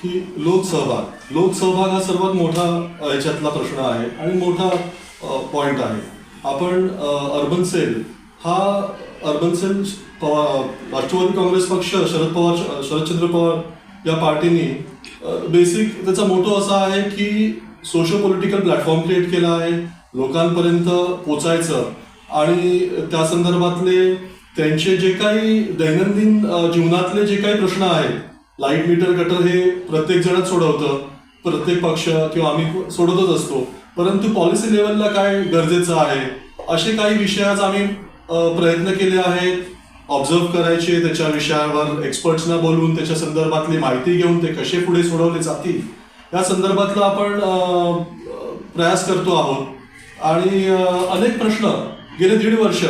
की लोकसहभाग. लोकसहभाग हा सर्वात मोठा याच्यातला प्रश्न आहे आणि मोठा पॉइंट आहे. आपण अर्बन सेल हा urban cell Pawar Rashtrawadi Congress पक्ष शरद पवार शरदचंद्र पवार या पार्टीनी बेसिक त्याचा मोठो असा आहे की सोशो पॉलिटिकल प्लॅटफॉर्म क्रिएट केला आहे लोकांपर्यंत पोचायचं आणि त्या संदर्भातले त्यांचे जे काही दैनंदिन जीवनातले जे काही प्रश्न आहेत लाइट मीटर गटर हे प्रत्येक जणच सोडवतं. प्रत्येक पक्ष किंवा आम्ही सोडवतच असतो. परंतु पॉलिसी लेवलला काय गरजेचं आहे? असे काही विषय आज आम्ही प्रयत्न केले आहेत. ऑब्झर्व करायचे त्याच्या विषयावर एक्सपर्ट्सना बोलवून त्याच्या संदर्भातली माहिती घेऊन ते कसे पुढे सोडवले जातील या संदर्भातला आपण प्रयास करतो आहोत. आणि अनेक प्रश्न गेले दीड वर्ष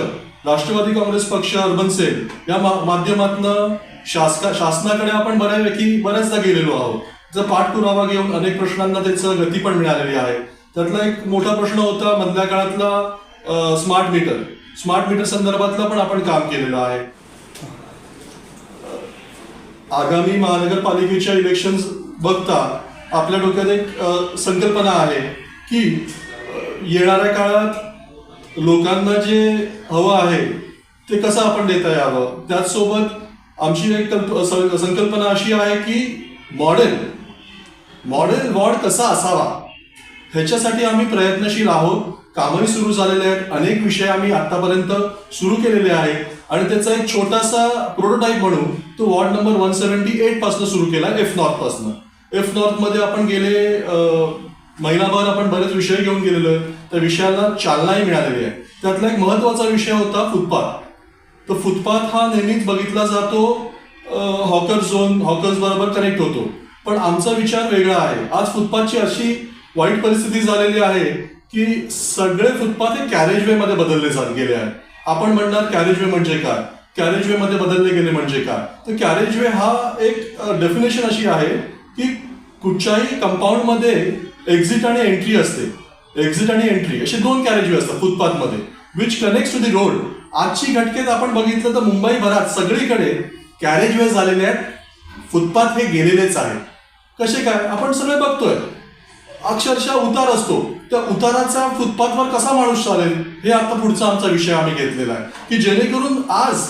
राष्ट्रवादी काँग्रेस पक्ष अर्बन सेल या माध्यमातनं शासका शासनाकडे आपण बऱ्यापैकी बऱ्याचदा गेलेलो आहोत. जर पाठपुरावा घेऊन अनेक प्रश्नांना त्याचं गती पण मिळालेली आहे. त्यातला एक मोठा प्रश्न होता मधल्या काळातला स्मार्ट मीटर. स्मार्ट मीटर संदर्भातलं पण आपण काम केलेलं आहे. आगामी महानगरपालिकेच्या इलेक्शन बघता आपल्या डोक्यात एक संकल्पना आहे की येणाऱ्या काळात लोकांना जे हवं आहे ते कसं आपण देता यावं? त्याचसोबत आमची एक सं- संकल्पना अशी आहे की मॉडेल मॉडेल वॉर्ड कसा असावा? ह्याच्यासाठी आम्ही प्रयत्नशील आहोत. कामही सुरू झालेले आहेत. अनेक विषय आम्ही आतापर्यंत सुरू केलेले आहेत. आणि त्याचा एक छोटासा प्रोटोटाईप म्हणून तो वॉर्ड नंबर वन सेव्हन्टी एटपासून सुरू केला एफ नॉर्थपासून. एफ नॉर्थमध्ये आपण गेले महिनाभर आपण बरेच विषय घेऊन गेलेलो आहे त्या विषयाला चालनाही मिळालेली आहे. त्यातला एक महत्त्वाचा विषय होता फुटपाथ तर फुटपाथ हा नेहमीच बघितला जातो हॉकर झोन हॉकर्स बरोबर कनेक्ट होतो. पण आमचा विचार वेगळा आहे. आज फुटपाथची अशी वाईट परिस्थिती झालेली आहे की सगळे फुटपाथ हे कॅरेजवे मध्ये बदलले जात गेले आहेत. आपण म्हणणार कॅरेजवे म्हणजे काय? कॅरेजवे मध्ये बदलले गेले म्हणजे काय? तर कॅरेजवे हा एक डेफिनेशन अशी आहे की कुठच्याही कंपाऊंडमध्ये एक्झिट आणि एंट्री असते. एक्झिट आणि एंट्री असे दोन कॅरेजवे असतात फुटपाथमध्ये which connect to the road आजची घटकेत आपण बघितलं तर मुंबईभरात सगळीकडे कॅरेजवे झालेले आहेत. फुटपाथ हे गेलेलेच आहेत. कसे काय? आपण सगळे बघतोय. अक्षरशः उतार असतो. त्या उताराचा फुटपाथवर कसा माणूस चालेल? हे आता पुढचा आमचा विषय आम्ही घेतलेला आहे. की जेणेकरून आज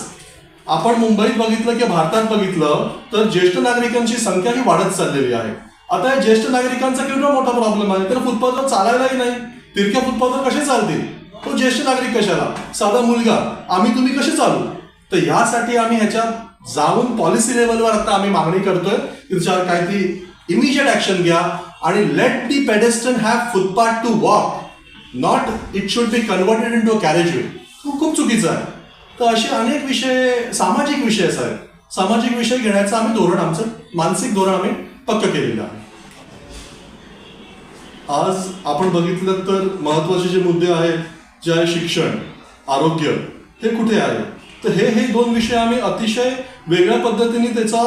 आपण मुंबईत बघितलं किंवा भारतात बघितलं तर ज्येष्ठ नागरिकांची संख्या ही वाढत चाललेली आहे. आता या ज्येष्ठ नागरिकांचा केवढा मोठा प्रॉब्लेम आहे? तर फुटपाथवर चालायलाही नाही. तिरक्या फुटपाथवर कसे चालतील? तो ज्येष्ठ नागरिक कशाला? साधा मुलगा. आम्ही तुम्ही कसे चालू? तर यासाठी आम्ही ह्याच्यात जाऊन पॉलिसी लेवलवर आता आम्ही मागणी करतोय. की त्याच्यावर काहीतरी इमिजिएट ऍक्शन घ्या आणि let the pedestrian have footpath to walk not it should be converted into a carriageway खूप चुकीचं आहे. तर असे अनेक विषय सामाजिक विषय आहेत सामाजिक विषय घेण्याचं आम्ही धोरण आमचं मानसिक धोरण आम्ही पक्क केलेलं आहे. आज आपण बघितलं तर महत्त्वाचे जे मुद्दे आहेत जे आहे शिक्षण आरोग्य हे कुठे आहे? तर हे हे दोन विषय आम्ही अतिशय वेगळ्या पद्धतीने त्याचा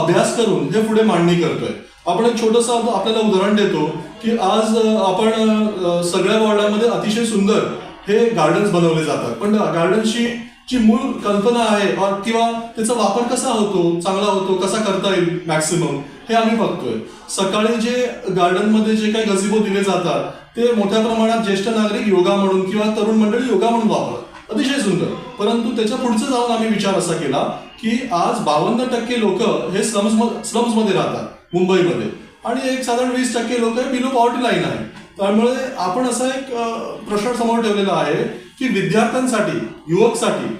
अभ्यास करून हे पुढे मांडणी करतोय. आपण एक छोटंसं आपल्याला उदाहरण देतो की आज आपण सगळ्या वॉर्डामध्ये अतिशय सुंदर हे गार्डन्स बनवले जातात. पण गार्डनची जी मूळ कल्पना आहे किंवा त्याचा वापर कसा होतो चांगला होतो कसा करता येईल मॅक्सिमम हे आम्ही बघतोय. सकाळी जे गार्डनमध्ये जे काही गजिबो दिले जातात ते मोठ्या प्रमाणात ज्येष्ठ नागरिक योगा म्हणून किंवा तरुण मंडळी योगा म्हणून वापरत अतिशय सुंदर. परंतु त्याच्या पुढचं जाऊन आम्ही विचार असा केला की आज बावन्न टक्के लोक हे स्लम्स स्लम्समध्ये राहतात मुंबईमध्ये. आणि एक साधारण वीस टक्के लोक बिलो पॉवर्टी लाईन आहे. त्यामुळे आपण असा एक प्रश्न समोर ठेवलेला आहे की विद्यार्थ्यांसाठी युवकसाठी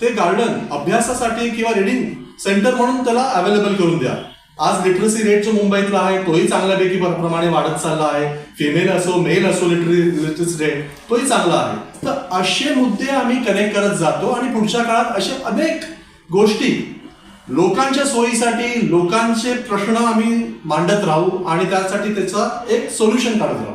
ते गार्डन अभ्यासासाठी किंवा रिडिंग सेंटर म्हणून त्याला अवेलेबल करून द्या. आज लिटरसी रेट जो मुंबईतला आहे तोही चांगल्यापैकी प्रमाणे वाढत चालला आहे. फिमेल असो मेल असो लिटरी लिटरसी रेट तोही चांगला आहे. तर असे मुद्दे आम्ही कनेक्ट करत जातो आणि पुढच्या काळात असे अनेक गोष्टी लोकांच्या सोयीसाठी लोकांचे प्रश्न आम्ही मांडत राहू आणि त्यासाठी त्याचा एक सोल्युशन काढत राहू.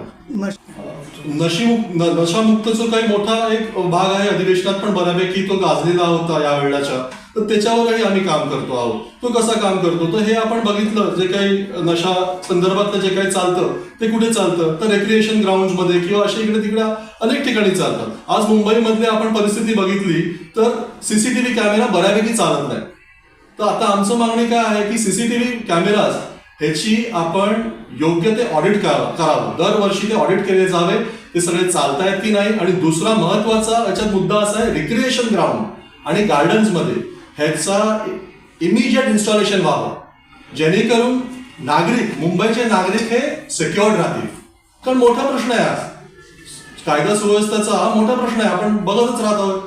नशीमुक्त न- काही मोठा एक भाग आहे अधिवेशनात पण बऱ्यापैकी तो गाजलेला होता या वेळाच्या. तर त्याच्यावरही आम्ही काम करतो आहोत. तो कसा काम करतो? तर हे आपण बघितलं जे काही नशा संदर्भातलं जे काही चालतं ते कुठे चालतं? तर रेक्रिएशन ग्राउंडमध्ये किंवा अशा इकडे तिकडे अनेक ठिकाणी चालतं. आज मुंबईमधली आपण परिस्थिती बघितली तर सीसीटीव्ही कॅमेरा बऱ्यापैकी चालत नाही. तर आता आमचं मागणी काय आहे की सीसीटीव्ही कॅमेराज ह्याची आपण योग्य ते ऑडिट करावं. दरवर्षी ते ऑडिट केले जावे. ते सगळे चालतायत की नाही? आणि दुसरा महत्त्वाचा याच्यात मुद्दा असा आहे रिक्रिएशन ग्राउंड आणि गार्डन्समध्ये ह्याचा इमिजिएट इन्स्टॉलेशन व्हावं. जेणेकरून नागरिक मुंबईचे नागरिक हे सिक्युअर्ड राहतील. कारण मोठा प्रश्न आहे आज. कायदा सुव्यवस्थेचा मोठा प्रश्न आहे. आपण बघतच राहत आहोत